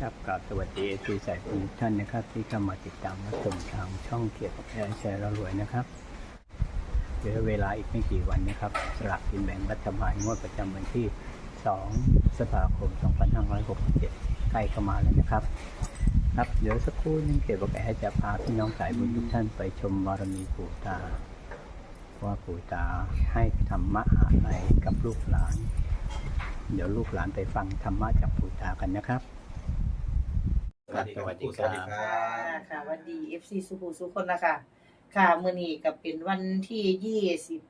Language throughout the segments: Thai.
ครับกราบสวัสดีทีสายบุญทุกท่านนะครับ ที่เข้ามาติดตามรับชมทางช่องเกียรติแชร์แชร์เรารวยนะครับเหลือเวลาอีกไม่กี่วันนะครับสลากกินแบ่งรัฐบาลงวดประจำวันที่ 2 สภาคม 2567 ใกล้เข้ามาแล้วนะครับ ครับเดี๋ยวสักครู่นึงเก็บไว้ให้จะพาพี่น้องสายบุญทุกท่านไปชมบารมีปู่ตา ว่าปู่ตาให้ธรรมะอะไรกับลูกหลาน เดี๋ยวลูกหลานไปฟังธรรมะจากปู่ตากันนะครับ ครับสวัสดีครับ ค่ะค่ะวันดี FC สุภูสุคนนะคะค่ะมื้อนี้ก็เป็นวันที่ยี่สิบ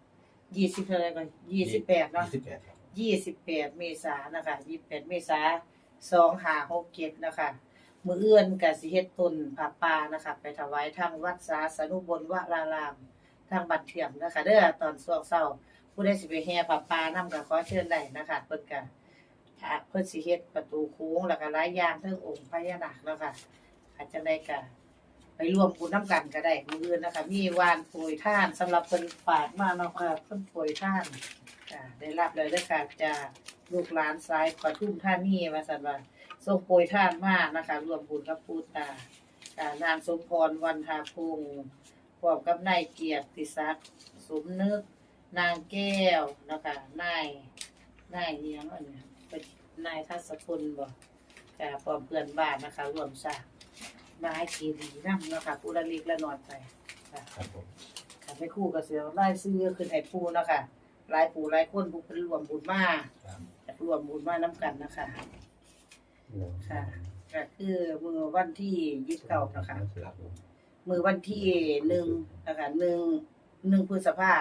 ยี่สิบเท่าไหร่ก่อนยี่สิบแปดเนาะ ยี่สิบแปดครับยี่สิบแปดเมษายนนะคะยี่สิบแปดเมษาสองห้าหกเจ็ดนะคะมื้อเอื้อนก็สิเฮ็ดต้นผ้าป่านะคะ ไปถวายทางวัดสาสนุบลวราราม ทางบัดเทียมนะคะ เด้อตอนช่วงเช้าผู้ใดสิไปแห่ผ้าป่านำก็ขอเชิญได้นะคะเพิ่นก็ อ่าเพิ่นสิเฮ็ดประตูโค้งแล้วก็หลายอย่างเทิงองค์พญานาคเนาะค่ะอาจจะได้ก็ไปร่วมบุญน้ำกันก็ได้มือนะคะ มีวานโปรยท่านสำหรับเพิ่นฝากมาเนาะค่ะเพิ่นโปรยท่านอ่าได้รับเลยด้อค่ะจากลูกหลานซ้ายปทุมท่านี่ว่าซั่นว่าส่งโปรยท่านมากนะคะร่วมบุญกับปูตาอ่านางสมพรวันทาพงศ์พร้อมกับนายเกียรติศักดิ์สมนึก นางแก้วนะคะนายนายเนียงอันเนี้ย นนายทัศพลบ่ค่ะพร้อมเพื่อนบ้านนะคะร่วมสร้างมาให้ทีดีนั่เนาะค่ะผู้ละเล็กละนอนไปค่ะครับผมค่ะไม่คู่กับเสือไล่ซื้อขึ้นไอ้ปูเนาะค่ะหลายปู่หลายคนผู้เป็นรวมบุญมาครับจากรวมบุญมาน้กันนะคะ ค่ะก็คือมือวันที่ยี่สิบเก้านะคะครับผมมือวันที่หนึ่งนะคะหนึ่งหนึ่งพฤษภา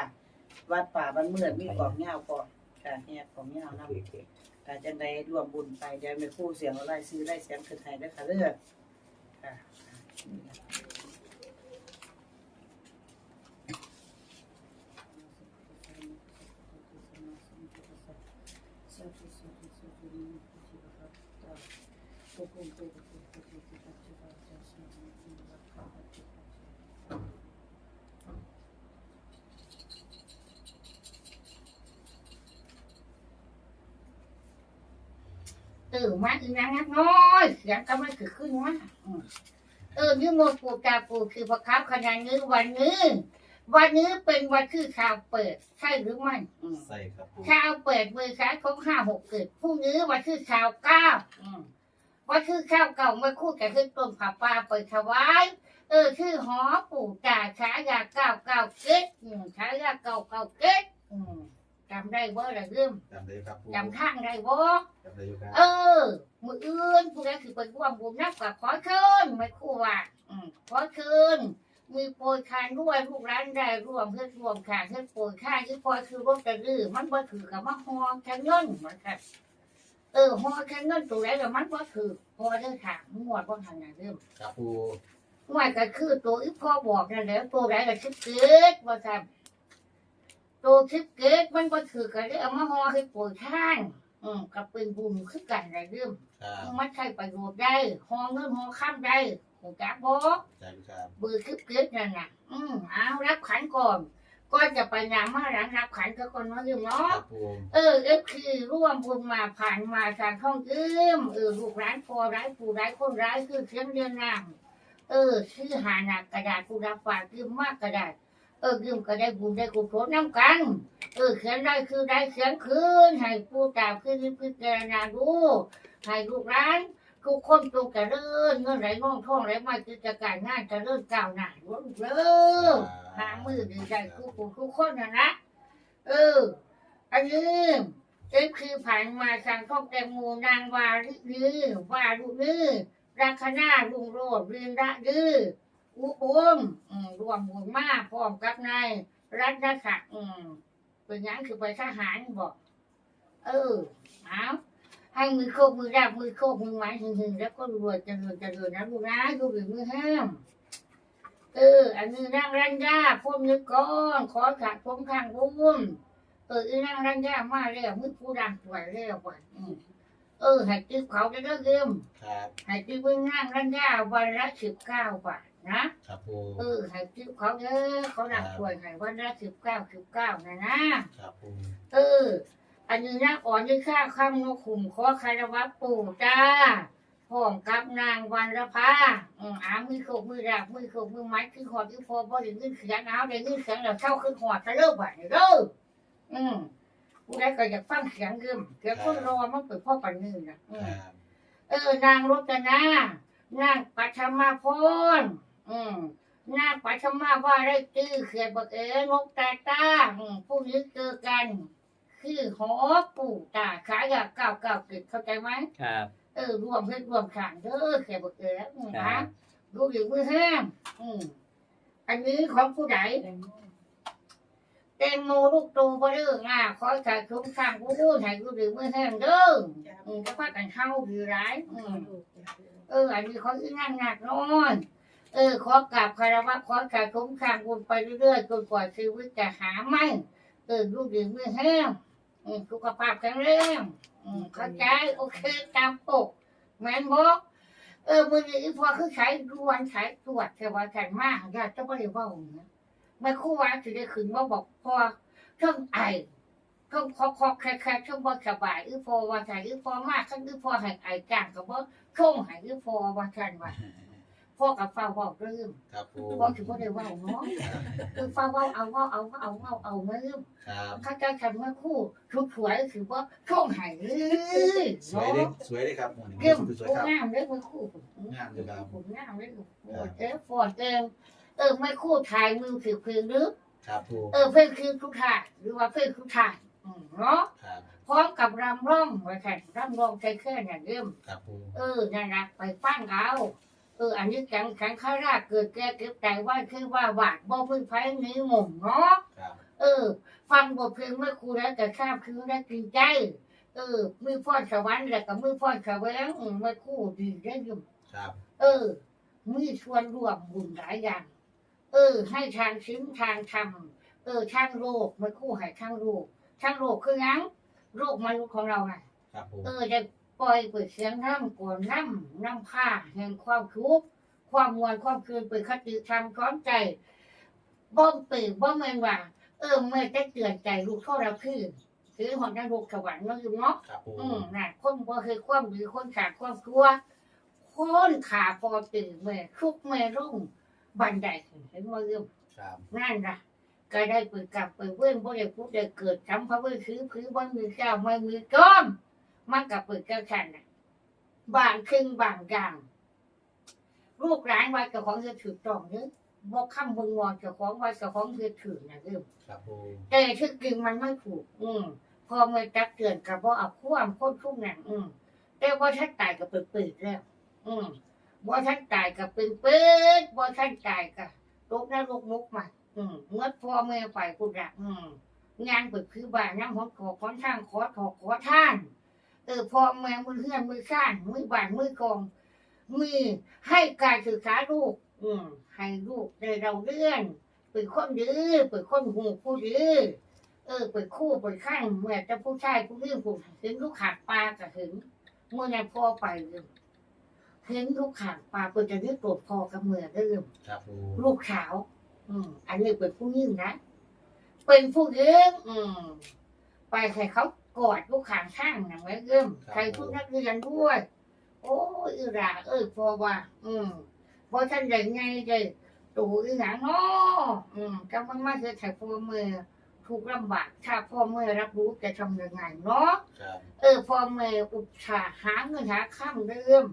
วัดป่าบ้านเมือดมีกล่องเงาก่อนค่ะเนี่ยกล่องเงาโอนะ เคโอเคการจะได้รวมบุญไปเดี๋ยวไม่คู่เสียงอะไรซื้อได้เสียงคือไทยได้ค่ะเลืองค่ะ เออมาอีกนะนักน้อยเสียงก็ไม่เกิดขึ้นวะอืมเออนิโมนปูกาปูคือพระคับขนาดนี้วันนี้วันนี้เป็นวันที่ข่าวเปิดใช่หรือไม่อืมใส่ครับผมข่าวเปิดมือค้าของห้าหกเกิดพรุ่งนี้วันที่ข่าวเก้าอืมวันที่ข่าวเก่าเมื่อคู่กับขึ้นต้นผับปลาเปิดถวายเออคือหอปู่ตาฉายาเก้าเก้าเก็ดอืมฉายาเก้าเก้าเก็ดอืม จำได้บ่ละเรื่องจำได้ครับผมจำข้างได้บ่จำได้อยู่ครับเออ มืออื่นผู้ใดคือเป็นร่วมบุญนักกว่าขอเชิญไม่คู่ว่าอืมขอเชิญมีโปรยคานด้วยลูกร้านได้ร่วมเพื่อร่วมขานเพื่อโปรยค่าที่พอคือรถกระดื้อมันบ่ถือกับมาฮอแค่เงินเหมือนกันเออฮอแค่เงินตัวไหนแต่มันบ่ถือพอเรื่องถามงวดบ่ทางนั้นเริ่มครับปูงวดก็คือตัวอีพ่อบอกนั่นแหละตัวไหนก็คิดเกิดว่าซั่น ตัวคิดเกิดมันบ่ถือกันเลยเอามาฮอให้โปรยท่านอืมกับเป็นบุญคือกันในเรื่องครับมันใช้ประโยชน์ได้หอเงินหอข้ามได้หูจักบอกใช่ครับบือคึบเกิดนั่นน่ะ อืมเอารับขันก่อนก็จะไปยามมาหลังรับขันก็คนน้อยยืมคเนาะรับผมเออเอฟคือร่วมบุญมาผ่านมาทางท่องยืมเออลูกร้านพอร้ายผู้ร้ายคนร้ายคือเสียงเรียนนางเออชื่อหาหนักกระดาษผู้รับฝากยืมมากกระดาษ เออยืมก็ได้บุญได้กุศลน้ำกัน เออเขียนได้คือได้เขียนคืนให้ผู้ตาคือพิจารณาดูให้ลูกร้านทุกคนจงเจริญเงินไหลน่องท่องไหลมากิจการงานเจริญก้าวหน้ารุ่งเรืองหามือดีใจทุกผู้ทุกคนนะนะเออ อันนี้เอ็คือผ่านมาทางข้องแตงโมนางวาริลือวารุลือราคณาลุงโรดเรียนระดือ อุบลอืมรวมบุญมาพร้อมกับนายรัตนศักดิ์อืมเป็นหยังคือไปทหารบอกเออเอาให้มือโคกมือราบมือโคกมือไม้หึงหึงๆแล้วก็รวยเจริญเจริญนะลูกนะดูหรือมือห้ามเออ อันนี้นั่งรันยาพ่มนึกก้อนขอขาดผมข้างบุ้มเอออีนั่งรันยามาแล้วมือผู้ดังสวยแล้วว่ะอืมเออให้ติ๊บเขาจะได้เริ่มครับให้ติ๊บเพิ่งนั่งรันยาวันละสิบเก้าบาท นะครับปูเออให้ติ๊บเขาเด้อเขาดังสวยให้วันละสิบเก้าสิบเก้านะนะครับปูเออ อันนี้นะอ่อนยี่ข้าข้ามนกขุมขอคารวะปู่จ้าพพร้อมกับนางวันรพาอืมอามือโขกมือรักมือโขกมือไม้คือหอดคือพอบ่ได้ยินเสียงเอาได้ยินเสียงแล้วเข้าคือหอดซะเริ่มบ่นี่เด้ออืมผู้ใดก็อยากฟังเสียงเริ่มเสียงคนรอมันเป็นพ่อปันนี่นะอืคมรับเออนางรจนานางปัทมาพร อืมนางปัทมาว่าได้ตื้อเขียนบอกเอ๋นกตาตาอืมผู้นี้เจอกัน คือหอปู่ตาขายากเก่าเก่าเกิดเข้าใจไหมครับ เออรวมเพื่อนรวมขางเด้อเขียนบอกเอ๋อืมครันะบดูดิมือแห้งอืมอันนี้ของผู้ใดแตงโมลูกโตบ่เด้อง่าขอจ่ายคุ้มข้างผู้ดูให้ดูดิมือแห้งเด้ออืมก็พากันเข้าดีร้ายอืมเอออันนี้เขาอีนั่งหนักน้อย เออขอกราบคารวะขอการคุ้มครองบุญไปเรื่อยๆจนกว่าชีวิตจะหาไม่เออลูกดีมือแห้งสุขภาพแข็งแรงอืมเข้าใจโอเคตามปกแมนบอกเออมือนี้พอคือใช้ดวนใช้ตรวจแต่ว่ากันมากอยากจะไม่ได้เว่าเนี่ยไม่คู่ว่าจะได้ขึ้นว่าบอกพอเท่งไอเท่งคอคอแคร์แคร์เท่งบสบายอือพอว่าใส่อือพอมากขึ้นอือพอให้ไอจางกับว่าช่วงหายคือพอว่ากันว่า พ่อกับฟ้าเว่าเรื่องครับปูพ่อถือว่าได้เว่าเนาะคือฟ้าเว่าเอาเว่าเอาเว่าเอาเว่าเอาเมื่อครับข้าเจ้าฉันเมื่อคู่ชุดสวยถือว่าช่วงหายเลยสวยเนาะเลยสวยเลยครับหมอนี่เรื่องสวยโอ้ครับงามเลยเมื่อคู่งามอยู่ครับผมงามเลยโอ้เจ๊ฟอนเองเออไม่คู่ถ่ายมือถือเพลงหรือครับปูเออเพลงคือทุกถ่ายหรือว่าเพลงทุกถ่ายอืมเนาะครับพร้อมกับรำร้องไว้แข่งรำร้องใจแค่เนี่ยเริ่มครับปูเออนั่นนะไปฟังเอา เอออันนี้แข็งแข็งข้าราชเกิดแก่เก็บใจว่าคือว่าบาดบ่พึ่งไฟนี้หม่งเนาะครับเออ ฟังบทเพลงเมื่อครูแล้วแต่ทราบคือได้กินใจเออมือพ่อสวรรค์แล้วก็มือพ่อสวรรค์อืมเมื่อครู่ดีได้อยุ่ครับ เออมีชวนรวมบุญหลายอย่าง เออ ให้ทางชิ้นทางทำเออทางโลกเมื่อครู่ให้ทางโลกทางโลกคือหยังโลกมนุษย์ของเราไงครับปูเออจะ ปล่อยเปิดเสียงน้ำกวนน้ำน้ำผ้าแห่งความทุกข์ความมวลความคืนเปิดคติธรรมร้อนใจบ้อมปีบ้อมเมนว่า เออเมื่อจะเตือนใจลูกเท่าเราคือคือหอนนรกสวรรค์เนาะอยู่เนาะอืมน่ะคนบ่เคยความดีคนขาดความกลัวคนขาพอตื่นเมื่อทุกเมื่อรุ่งบันไดเห็นว่าเรื่องนั่นล่ะก็ได้เปิดกลับเปิดเว้นบ่ได้พูดได้เกิดจำพระเว้นคือคือบ่มีเจ้าไม่มีจอม มันกับเปิดกระชันน่ะบางครึ่งบางอย่างลูกหลานว่าเจ้าของจะถือต้องเด้อบ่คำบ่งอนเจ้าของว่าเจ้าของจะถือน่ะเด้อครับปูแต่ที่จริงมันไม่ถูก อืมพอมาจักเตือนกับว่าเอาความคนทุกอย่างอืมแต่ว่าท่านตายกับเป็นปืดแล้วอืมว่าท่านตายกับเป็นปืดว่าท่านตายกับลูกนรกมุกมาอืมเมื่อพ่อแม่ไปกูดักอืมงานเปิดคือบ้านน้ำหอมขอขอนทางขอถอกขอท่าน เออพ่อแม่มือเฮือนมือข้านมือบ้านมือกองมีให้การศึกษาลูก อืมให้ลูกได้เราเลื่อนเป็นคนดื้อเป็นคนหูผู้ดื้อเออเป็นคู่เป็นข้างเมื่อจะผู้ชายผู้ดื้อผู้ถึงลูกขาดปลาก็ถึงเมื่อไงพ่อไปเลยถึงลูกขาดปลาเป็นจะนึกโกรธพอกับเมื่อเริ่มครับปูลูกสาว อืม อันนี้เป็นผู้ยิ่งนะเป็นผู้ยิ่งอืม ไปใครเขา กอดลูกขางข้างนะไว้เริ่มใครทุกนักเรียนด้วย โอ้ยอีหราเอ้ยพอว่า อืมพอท่านใหญ่ไงเลยตู่อีหยังเนาะอืมจำมันมาคือถ่ายพ่อเมื่อถูกลำบากถ้าพ่อเมื่อรับรู้จะทำยังไงเนาะครับเออพ่อเมื่ออุตส่าห์หาเงินหาข้ามเดิม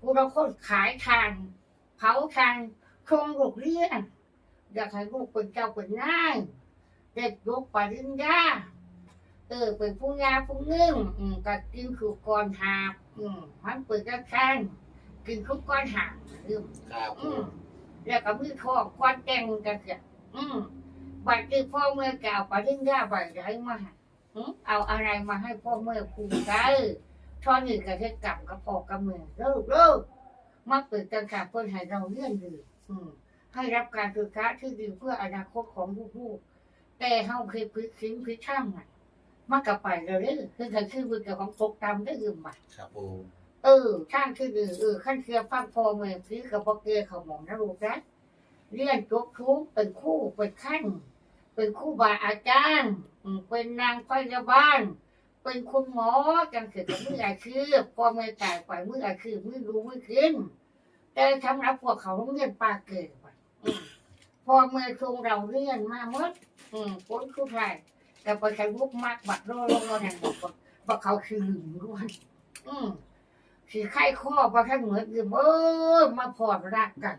ผู้เราคนขายทานเผาทานชงลูกเลี้ยงอยากให้ลูกเป็นเจ้าเป็นนายเด็กยกปริญญา เออเป็นผู้ยาผู้เงื่งอืมก็กินขู่กรหาบอืมมันเปิดกระชันกินคุกก้อนหาบอืมครับอืปูมแล้วก็มือทองก้อนแกงกันเสียอืมบัดที่พ่อเมื่อเก่าปริญญาบัดใหญ่มาให้อืมเอาอะไรมาให้พ่อเมื่อภูมิใจท่อนี่ก็จะกลับกับพ่อกับเมื่อเลิกเลิกมาเปิดกันขาเพื่อให้เราเลื่อนดีอืมให้รับการศึกษาที่ดีเพื่ออนาคตของลูกๆแต่เฮาเคยพิสิงพิช่างอะ มันก็ไปเลยเด้อคือถ้าชื่อมือเจ้าของตกตามได้ยืมบัดครับปูเออช่างคือดือเออขั้นเชียฟังพอเมือซื้อกับพอเกลือเขาหมองนะลูกนะเรียนจบทุกเป็นคู่เป็นขั้น เป็นคู่บาอาจารย์อืมเป็นนางพยาบาลเป็นคุณหมอจังคือกับมืออาชีพพอมือจ่ายไปมืออาชีพมือรู้มือขึ้นแต่สำหรับพวกเขาโรงเรียนปากเกิดไปอืมพอมือคงเราเรียนมาหมดอืมผลคือใคร แต่พอใช้บุกมากบักโลโลโลนั่นบอกว่าบอกเขาคือหลึงด้วนอืมสีไข้ข้อพอท่านเหมือนคือเออมาพอดรักกัน